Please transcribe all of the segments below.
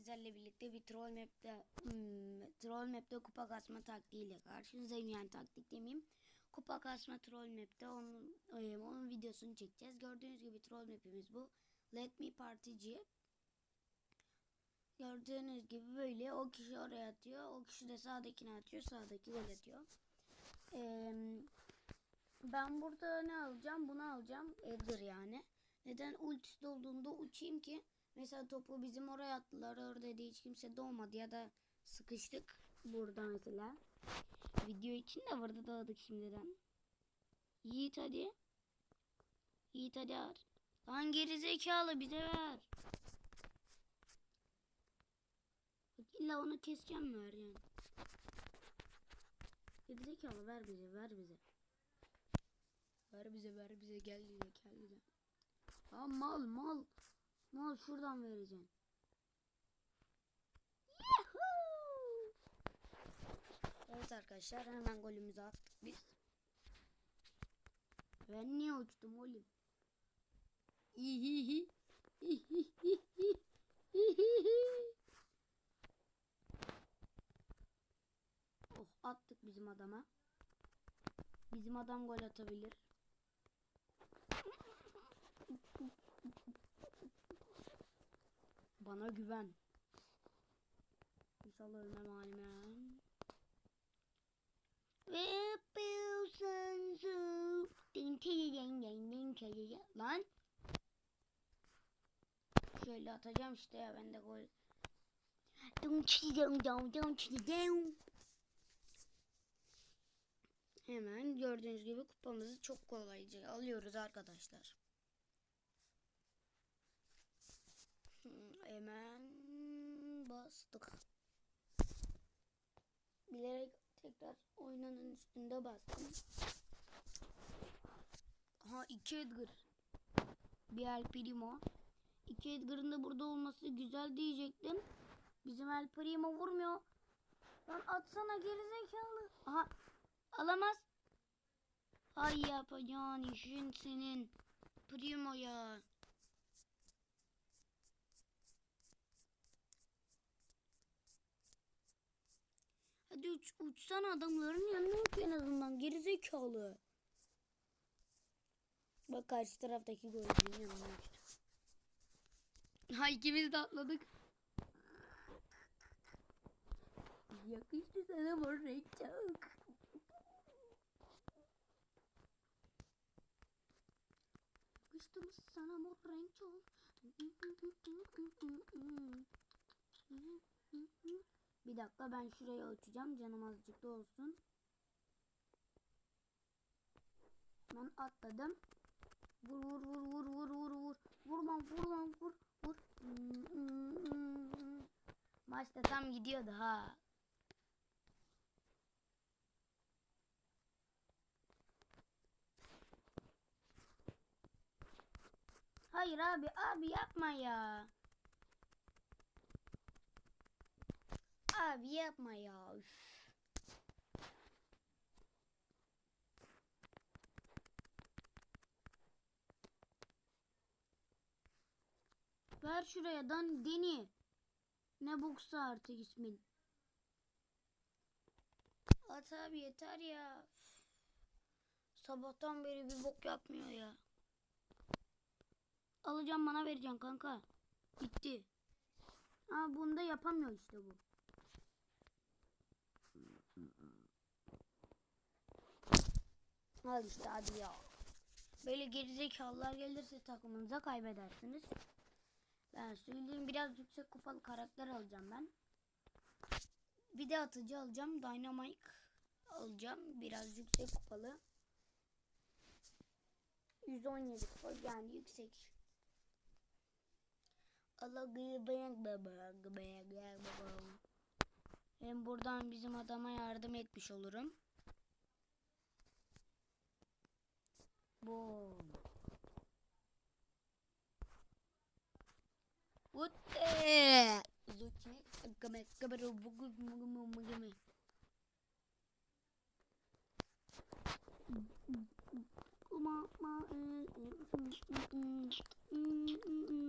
sizlerle birlikte bir troll map'te hmm, troll map'te kupa kasma taktiğiyle karşınızdayım yani taktik demeyeyim. Kupa kasma troll map'te onun e, onun videosunu çekeceğiz. Gördüğünüz gibi troll map'imiz bu. Let me partyci. Gördüğünüz gibi böyle o kişi oraya atıyor. O kişi de sağdakini atıyor. Sağdaki gol atıyor. Eee ben burada ne alacağım? Bunu alacağım. Edgar yani. Neden ultisi olduğunda uçayım ki? Mesela topu bizim oraya attılar. Orada da hiç kimse doğmadı ya da sıkıştık. Burada mesela. Video için de burada doğduk şimdiden. Yiğit hadi. Yiğit hadi ver. Lan geri zekalı bize ver. İlla onu keseceğim ver yani. Geri zekalı ver bize ver bize. Ver bize ver bize gel bize gel bize. Ha mal mal. Mal şuradan vereceksin. Evet arkadaşlar hemen golümüzü attık biz. Ben niye uçtum oğlum? İhihi. Oh attık bizim adama. Bizim adam gol atabilir. Bana güven. İnşallah ölmem halime. Ve yapıyorsun su. Lan. Şöyle atacağım işte ya ben de gol. Hemen gördüğünüz gibi kupamızı çok kolayca alıyoruz arkadaşlar. Hmm, Hemen bastık. Bilerek tekrar oynanın üstünde bastım. Ha iki Edgar. Bir El Primo. İki Edgar'ın da burada olması güzel diyecektim. Bizim El Primo vurmuyor. Lan atsana gerizekalı. Aha alamaz. Ay yapacağın işin senin. Primo ya. Hadi uç, uçsana adamların yanına uç en azından gerizekalı. Bak karşı taraftaki golcünün yanına uçtu. Ha ikimiz de atladık. Yakıştı sana mor renk çok. Yakıştı mı sana mor renk çok? Bir dakika ben şuraya uçacağım. Canım azıcık da olsun. Ben atladım. Vur vur vur vur vur vur vur. Vur lan vur vur. Maçta tam gidiyordu ha. Hayır abi abi yapma ya. Abi yapma ya. Üf. Ver şuraya dan Deni. Ne boksa artık ismin. At abi yeter ya. Sabahtan beri bir bok yapmıyor ya. Alacağım bana vereceksin kanka. Bitti. Ha bunu da yapamıyor işte bu. Al işte hadi ya. Böyle gerizekalılar gelirse takımınıza kaybedersiniz. Ben söyleyeyim biraz yüksek kupalı karakter alacağım ben. Bir de atıcı alacağım. Dynamite alacağım. Biraz yüksek kupalı. 117 kupa yani yüksek. Hem buradan bizim adama yardım etmiş olurum. Bom. o the? Zuti, câmera, câmera, bugu, bugu, bugu, bugu. Uma, uma, uma, uma,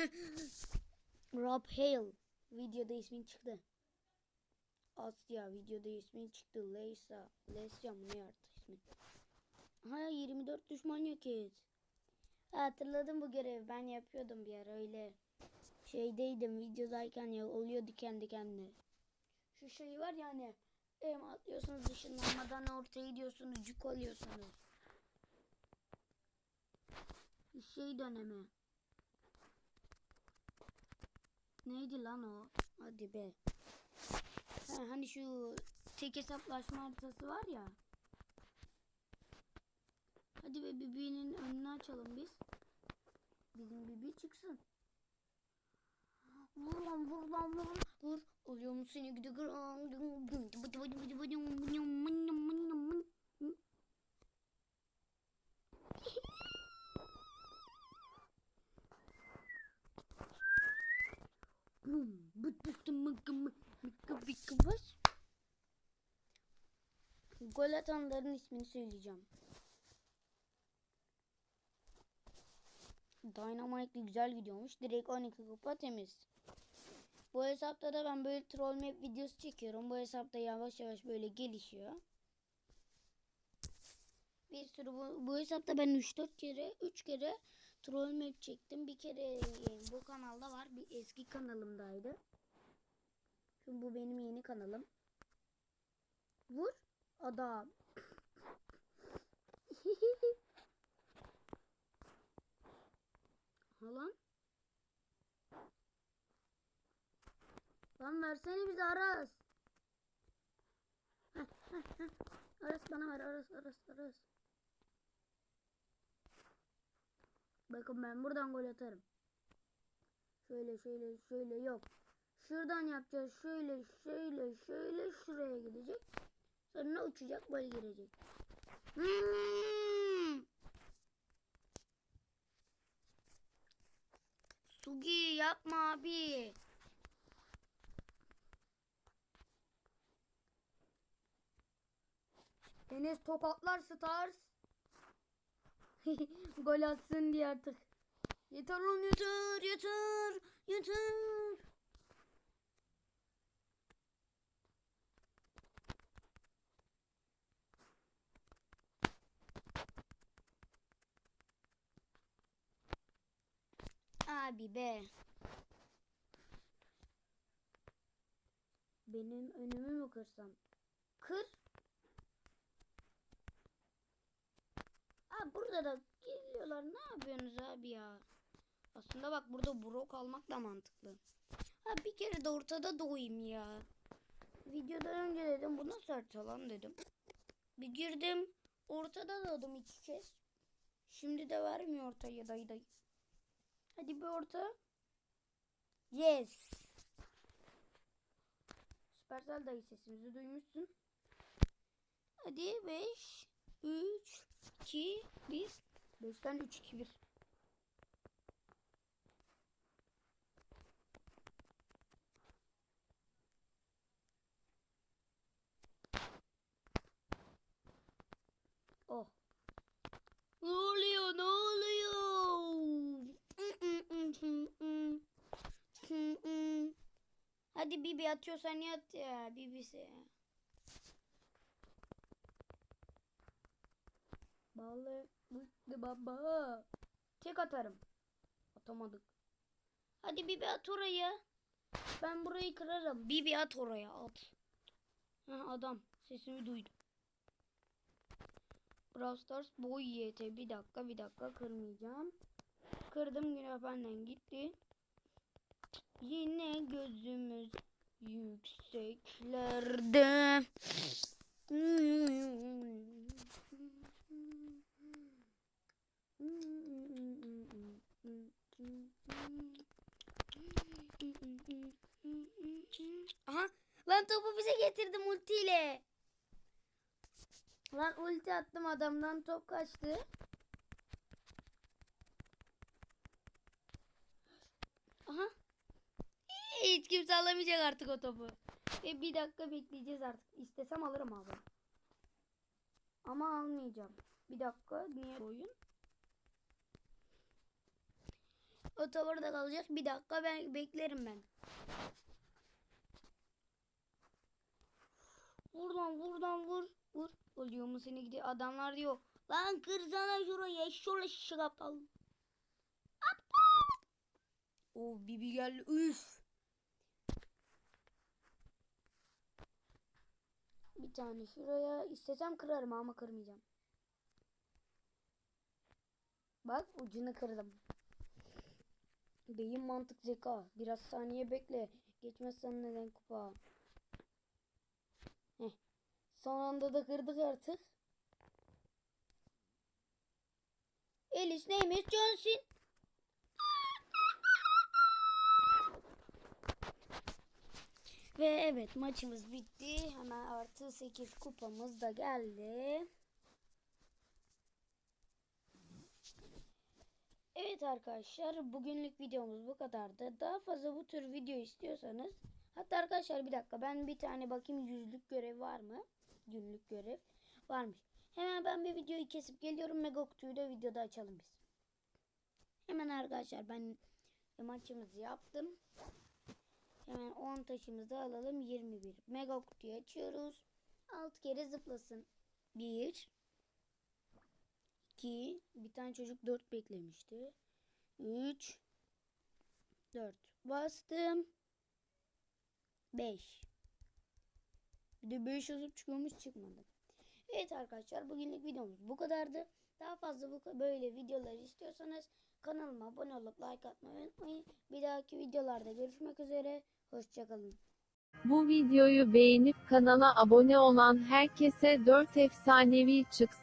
Rob Hale. Videoda ismin çıktı. Asya videoda ismin çıktı. Leysa. Lesya mı ne artık ismi? Ha 24 düşman yok et. Hatırladım bu görevi. Ben yapıyordum bir ara öyle. Şeydeydim videodayken ya oluyordu kendi kendine. Şu şey var ya hani em atlıyorsunuz ışınlanmadan ortaya gidiyorsunuz cuk oluyorsunuz. Şey dönemi. Neydi lan o? Hadi be. Ha, hani şu tek hesaplaşma haritası var ya. Hadi be Bibi'nin önünü açalım biz. Bizim Bibi çıksın. Vur lan vur lan vur. Vur. Oluyor mu Gol atanların ismini söyleyeceğim. Dynamite'li güzel gidiyormuş. Direkt 12 kupa temiz. Bu hesapta da ben böyle troll map videosu çekiyorum. Bu hesapta yavaş yavaş böyle gelişiyor. Bir sürü bu, bu hesapta ben 3-4 kere 3 kere troll map çektim. Bir kere e, bu kanalda var. Bir eski kanalımdaydı. Şimdi bu benim yeni kanalım. Vur adam. Halan. Lan versene bize Aras. Heh. Aras bana ver Aras Aras Aras. Bakın ben buradan gol atarım. Şöyle şöyle şöyle yok. Şuradan yapacağız. Şöyle şöyle şöyle şuraya gidecek. Sonra uçacak gol girecek. Hmm. Sugi yapma abi. Enes tokatlar stars. Gol atsın diye artık. Yeter lan yeter yeter yeter. Abi be. Benim önümü mü kırsam? Kır. Burada da geliyorlar. Ne yapıyorsunuz abi ya? Aslında bak burada brok almak da mantıklı. Ha bir kere de ortada doğayım ya. Videodan önce dedim bu nasıl harita dedim. Bir girdim. Ortada doğdum iki kez. Şimdi de vermiyor ortaya dayı dayı. Hadi bir orta. Yes. Süpersel dayı sesimizi duymuşsun. Hadi 5 3 2 1 5'ten 3 2 1 Oh. Ne oluyor? Ne oluyor? Hadi Bibi atıyorsan yat ya Bibisi. Balı bıktı baba. Tek atarım. Atamadık. Hadi Bibi at oraya. Ben burayı kırarım. Bibi at oraya at. Ha, adam sesimi duydu. Brawl Stars boy YT. Bir dakika bir dakika kırmayacağım. Kırdım yine benden gitti. Yine gözümüz yükseklerde. Aha lan topu bize getirdim ultiyle. Lan ulti attım adamdan top kaçtı. Aha. Hiç kimse alamayacak artık o topu. E bir dakika bekleyeceğiz artık. İstesem alırım abi. Ama almayacağım. Bir dakika. Niye oyun? O tavırda kalacak. Bir dakika ben beklerim ben. Buradan buradan vur. Vur. Oluyor mu seni gidiyor. Adamlar diyor. Lan kırsana şurayı. Şöyle şık aptal. O bibi geldi. Üf. Bir tane şuraya istesem kırarım ama kırmayacağım. Bak ucunu kırdım. Beyin mantık zeka. Biraz saniye bekle. Geçmezsen neden kupa? Heh. Son anda da kırdık artık. Elis neymiş Johnson? Ve evet maçımız bitti. Hemen artı 8 kupamız da geldi. Evet arkadaşlar bugünlük videomuz bu kadardı. Daha fazla bu tür video istiyorsanız hatta arkadaşlar bir dakika ben bir tane bakayım yüzlük görev var mı? Günlük görev varmış. Hemen ben bir videoyu kesip geliyorum. Mega kutuyu da videoda açalım biz. Hemen arkadaşlar ben maçımızı yaptım. Hemen 10 taşımızı alalım. 21. Mega kutuyu açıyoruz. 6 kere zıplasın. 1 2 Bir tane çocuk 4 beklemişti. 3 4 Bastım. 5 Bir de 5 yazıp çıkıyormuş çıkmadı. Evet arkadaşlar bugünlük videomuz bu kadardı. Daha fazla bu böyle videolar istiyorsanız kanalıma abone olup like atmayı unutmayın. Bir dahaki videolarda görüşmek üzere. Hoşçakalın. Bu videoyu beğenip kanala abone olan herkese 4 efsanevi çıksın.